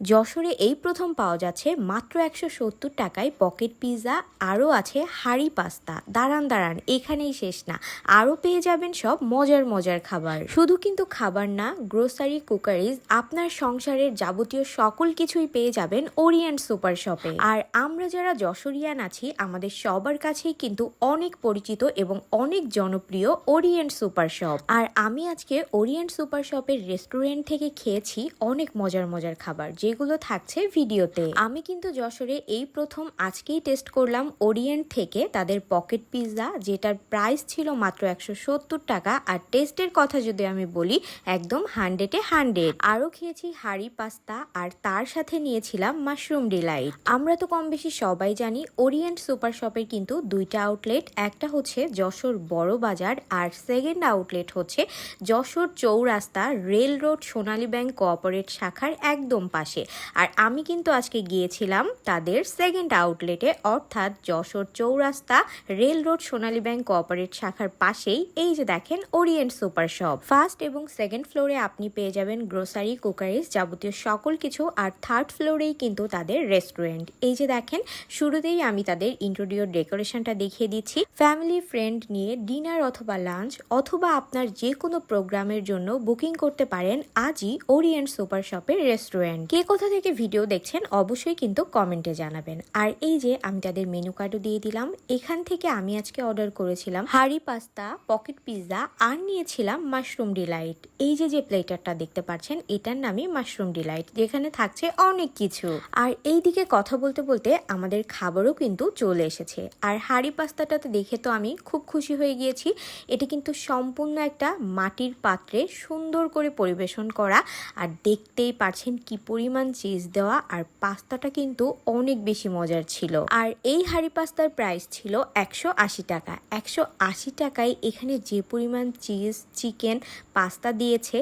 যশোরে এই প্রথম পাওয়া যাচ্ছে মাত্র একশো সত্তর টাকায় পকেট পিৎজা আরও আছে হাড়ি পাস্তা। দাঁড়ান দাঁড়ান, এখানেই শেষ না। আরও পেয়ে যাবেন সব মজার মজার খাবার। শুধু কিন্তু খাবার না গ্রোসারি কুকারিজ আপনার সংসারের যাবতীয় সকল কিছুই পেয়ে যাবেন ওরিয়েন্ট সুপার শপে আর আমরা যারা যশোরিয়ান আছি, আমাদের সবার কাছেই কিন্তু অনেক পরিচিত এবং অনেক জনপ্রিয় ওরিয়েন্ট সুপার শপ আর আমি আজকে ওরিয়েন্ট সুপার শপের রেস্টুরেন্ট থেকে খেয়েছি অনেক মজার মজার খাবার যেগুলো থাকছে ভিডিওতে। আমি কিন্তু যশোরে এই প্রথম আজকেই টেস্ট করলাম ওরিয়েন্ট থেকে তাদের পকেট পিৎজা যেটার প্রাইস ছিল মাত্র একশো সত্তর টাকা। আর টেস্টের কথা যদি আমি বলি, একদম হান্ড্রেডে হান্ড্রেড আরও খেয়েছি হাড়ি পাস্তা আর তার সাথে নিয়েছিলাম মাশরুম ডিলাইট আমরা তো কম বেশি সবাই জানি ওরিয়েন্ট সুপার শপের কিন্তু দুইটা আউটলেট একটা হচ্ছে যশোর বড় বাজার আর সেকেন্ড আউটলেট হচ্ছে Jessore Chowrasta rail road Sonali bank corporate শাখার একদম পাশে। আর আমি কিন্তু আজকে গিয়েছিলাম তাদের সেকেন্ড আউটলেটে অর্থাৎ Jessore Chowrasta rail road Sonali bank corporate শাখার পাশেই। এই যে দেখেন ওরিয়েন্ট সুপার শপ ফার্স্ট এবং সেকেন্ড ফ্লোরে আপনি পেয়ে যাবেন গ্রোসারি কুকারিজ যাবতীয় সকল কিছু। আর থার্ড ফ্লোরেই কিন্তু তাদের রেস্টুরেন্ট এই যে দেখেন, শুরুতেই আমি তাদের ইন্টেরিয়র ডেকোরেশনটা দেখিয়ে দিচ্ছি। ফ্যামিলি ফ্রেন্ড নিয়ে ডিনার অথবা লাঞ্চ অথবা আপনার যে কোনো প্রোগ্রামের জন্য বুকিং করতে পারেন আজই ওরিয়েন্ট সুপার শপের রেস্টুরেন্ট কে কোথা থেকে ভিডিও দেখছেন, অবশ্যই কিন্তু কমেন্টে জানাবেন। আর এই যে আমি তাদের মেনু কার্ডও দিয়ে দিলাম, এখান থেকে আমি আজকে অর্ডার করেছিলাম হাঁড়ি পাস্তা পকেট পিৎজা আর নিয়েছিলাম মাশরুম ডিলাইট এই যে যে প্লেটারটা দেখতে পাচ্ছেন, এটার নামই মাশরুম ডিলাইট যেখানে থাকছে অনেক কিছু। আর এই দিকে কথা বলতে বলতে আমাদের খাবারও কিন্তু চলে এসেছে। আর হাঁড়ি পাস্তাটাতে দেখে তো আমি খুব খুশি হয়ে গিয়েছি। এটা কিন্তু সম্পূর্ণ একটা মাটির পাত্রে সুন্দর করে পরিবেশন করা। আর দেখতেই পাচ্ছেন কি পরিমাণ চিজ দেওয়া আর পাস্তাটা কিন্তু অনেক বেশি মজার ছিল। আর এই হাঁড়ি পাস্তার প্রাইস ছিল একশো আশি টাকা। একশো আশি টাকায় এখানে যে পরিমাণ চিজ, চিকেন, পাস্তা দিয়েছে,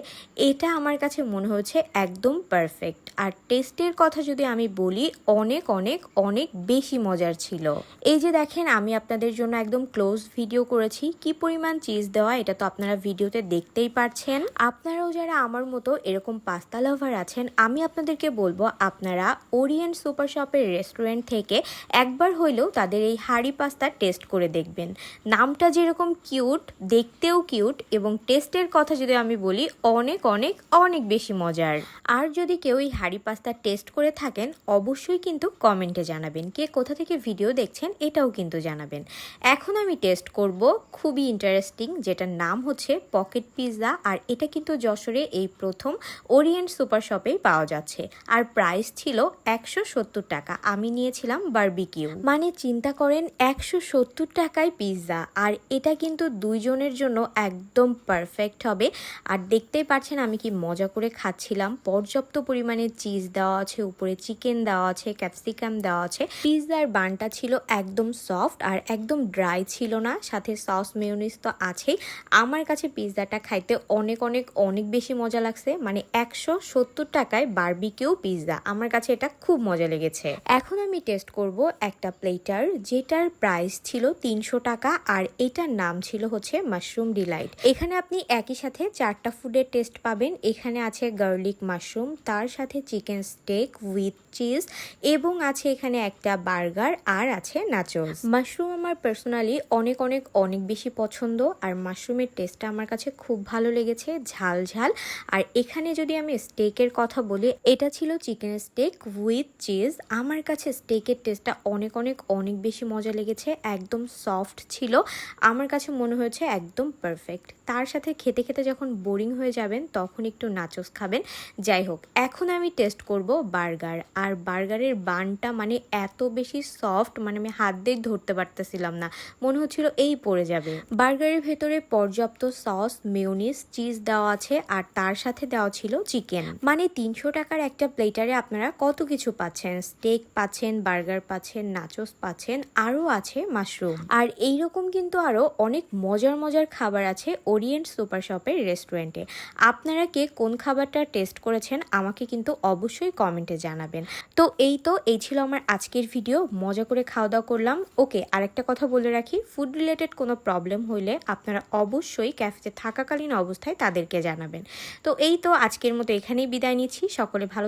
এটা আমার কাছে মনে হচ্ছে একদম পারফেক্ট। আর টেস্টের কথা যদি আমি বলি, অনেক অনেক অনেক বেশি মজার ছিল। এই যে দেখেন, আমি আপনাদের জন্য একদম ক্লোজ ভিডিও করেছি। কি পরিমাণ চিজ দেওয়া, এটা তো আপনারা ভিডিওতে দেখতেই পারছেন। আপনারাও যারা আমার মতো এরকম পাস্তা লাভার আছেন, আমি আপনাদেরকে বলব, আপনারা ওরিয়েন্ট সুপার শপের রেস্টুরেন্ট থেকে একবার হইলেও তাদের এই হাঁড়ি পাস্তা টেস্ট করে দেখবেন। নামটা যেরকম কিউট, দেখতেও কিউট এবং টেস্টের কথা যদি আমি বলি, অনেক অনেক অনেক বেশি মজার। আর যদি কেউ এই হাঁড়ি পাস্তা টেস্ট করে থাকেন, অবশ্যই কিন্তু কমেন্টে জানাবেন। কে কোথা থেকে ভিডিও দেখছেন, এটাও কিন্তু জানাবেন। এখন আমি টেস্ট করব খুবই ইন্টারেস্টিং, যেটার নাম হচ্ছে পকেট পিৎজা, আর এটা কিন্তু যশোরে এই প্রথম ওরিয়েন্ট সুপার শপেই পাওয়া যাচ্ছে। আর প্রাইস ছিল একশো সত্তর টাকা। আমি নিয়েছিলাম বারবিকিউ মানে চিন্তা করেন, একশো সত্তর টাকায় পিৎজা আর এটা কিন্তু দুইজনের জন্য একদম পারফেক্ট হবে। আর দেখতেই পাচ্ছেন, আমি কি মজা করে খাচ্ছিলাম। পর্যাপ্ত পরিমাণে চিজ দেওয়া আছে, উপরে চিকেন দেওয়া আছে ক্যাপসিকাম দেওয়া আছে। পিৎজার বানটা ছিল একদম সফট আর একদম ড্রাই ছিল না। সাথে সস মেয়নিজ তো আছেই। আমার কাছে পিৎজাটা খাইতে অনেক অনেক অনেক বেশি মজা লাগছে। মানে একশো সত্তর টাকায় বারবিকিউ পিৎজা আমার কাছে এটা খুব মজা লেগেছে। এখন আমি টেস্ট করব একটা প্লেটার যেটার প্রাইস ছিল তিনশো টাকা আর এটার নাম ছিল হচ্ছে মাশরুম ডিলাইট এখানে আপনি একই সাথে চারটা ফুডের টেস্ট পাবেন। এখানে আছে গার্লিক মাশরুম তার সাথে চিকেন স্টেক উইথ চিজ এবং আছে এখানে একটা বার্গার আর আছে নাচোস মাশরুম আমার পার্সোনালি অনেক অনেক অনেক বেশি পছন্দ আর মাশরুমের টেস্টটা আমার কাছে খুব ভালো লেগেছে, ঝাল ঝাল। আর এখানে যদি আমি স্টেকের কথা বলি, এটা ছিল চিকেন স্টেক উইথ চিজ আমার কাছে স্টেকের টেস্টটা অনেক অনেক অনেক বেশি মজা লেগেছে। একদম সফট ছিল। আমার কাছে মনে হয়েছে একদম পারফেক্ট তার সাথে খেতে খেতে যখন বোরিং হয়ে যাবেন, তখন একটু নাচোস খাবেন। যাই হোক, এখন আমি টেস্ট করব বার্গার আর বার্গারের বানটা মানে এত বেশি সফট মানে আমি হাত দিয়ে ধরতে পারতেছিলাম না। মনে হচ্ছিল এই পড়ে যাবে। বার্গারের ভেতরে পর্যাপ্ত সস মেয়নিস চিজ দেওয়া আছে। আর তার সাথে দেওয়া ছিল চিকেন মানে তিনশো টাকার একটা প্লেটারে আপনারা কত কিছু পাচ্ছেন? স্টেক পাচ্ছেন, বার্গার পাচ্ছেন, নাচোস পাচ্ছেন, আরও আছে মাশরুম। আর এইরকম কিন্তু আরও অনেক মজার মজার খাবার আছে ওরিয়েন্ট সুপার শপের রেস্টুরেন্টে। আপনারা কে কোন খাবারটা টেস্ট করেছেন আমাকে কিন্তু অবশ্যই কমেন্টে জানাবেন। তো এই তো, এই ছিল আমার আজকের ভিডিও। মজা করে খাওয়া দাওয়া করলাম। ওকে, আরেকটা কথা বলে রাখি। ফুড রিলেটেড কোনো প্রবলেম হলে আপনারা অবশ্যই ক্যাফেতে থাকাকালীন অবস্থায় তাদেরকে জানাবেন। তো এই তো, আজকের মতো এখানেই বিদায় নিচ্ছি। সকলে ভালো